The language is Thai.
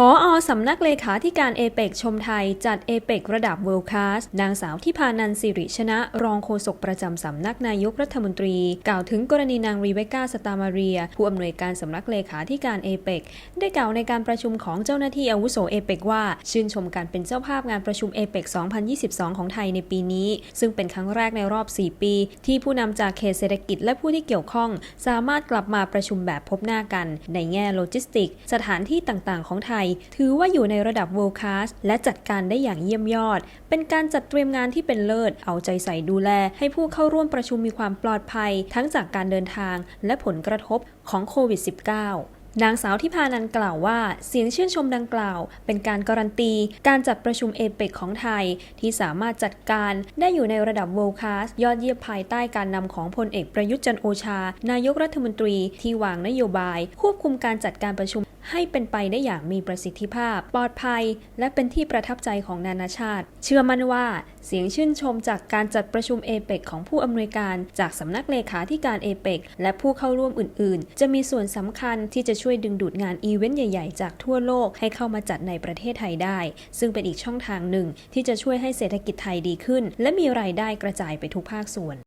ออสำนักเลขาธิการเอเปกชมไทย จัดเอเปกระดับเวิลด์คลาสนางสาวทิพานันสิริชนะ รองโฆษกประจำสำนักนายกรัฐมนตรี กล่าวถึงกรณีนางรีเวก้าสตามาเรีย ผู้อำนวยการสำนักเลขาธิการเอเปกได้กล่าวในการประชุมของเจ้าหน้าที่อาวุโสเอเปกว่า ชื่นชมการเป็นเจ้าภาพงานประชุมเอเปก2022 ของไทยในปีนี้ ซึ่งเป็นครั้งแรกในรอบ 4 ปี ที่ผู้นำจากเขตเศรษฐกิจและผู้ที่เกี่ยวข้อง สามารถกลับมาประชุมแบบพบหน้ากัน ในแง่โลจิสติก สถานที่ต่างๆ ของไทยถือว่าอยู่ในระดับ world class และจัดการได้อย่างเยี่ยมยอด เป็นการจัดเตรียมงานที่เป็นเลิศ เอาใจใส่ดูแล ให้ผู้เข้าร่วมประชุมมีความปลอดภัย ทั้งจากการเดินทาง และผลกระทบของโควิด -19 นางสาวที่พานันกล่าวว่า เสียงชื่นชมดังกล่าว เป็นการการันตี การจัดประชุมเอเปกของไทย ที่สามารถจัดการได้อยู่ในระดับ world class ยอดเยี่ยมภายใต้การนำของพลเอกประยุทธ์จันโอชา นายกรัฐมนตรีที่วางนโยบาย ควบคุมการจัดการประชุม ให้เป็นไปได้อย่างมีประสิทธิภาพ ปลอดภัย และเป็นที่ประทับใจของนานาชาติ เชื่อมั่นว่าเสียงชื่นชมจากการจัดประชุมเอเปกของผู้อำนวยการจากสำนักเลขาธิการเอเปกและผู้เข้าร่วมอื่น ๆ จะมีส่วนสำคัญที่จะช่วยดึงดูดงานอีเวนต์ใหญ่ ๆ จากทั่วโลกให้เข้ามาจัดในประเทศไทยได้ ซึ่งเป็นอีกช่องทางหนึ่งที่จะช่วยให้เศรษฐกิจไทยดีขึ้น และมีรายได้กระจายไปทุกภาคส่วน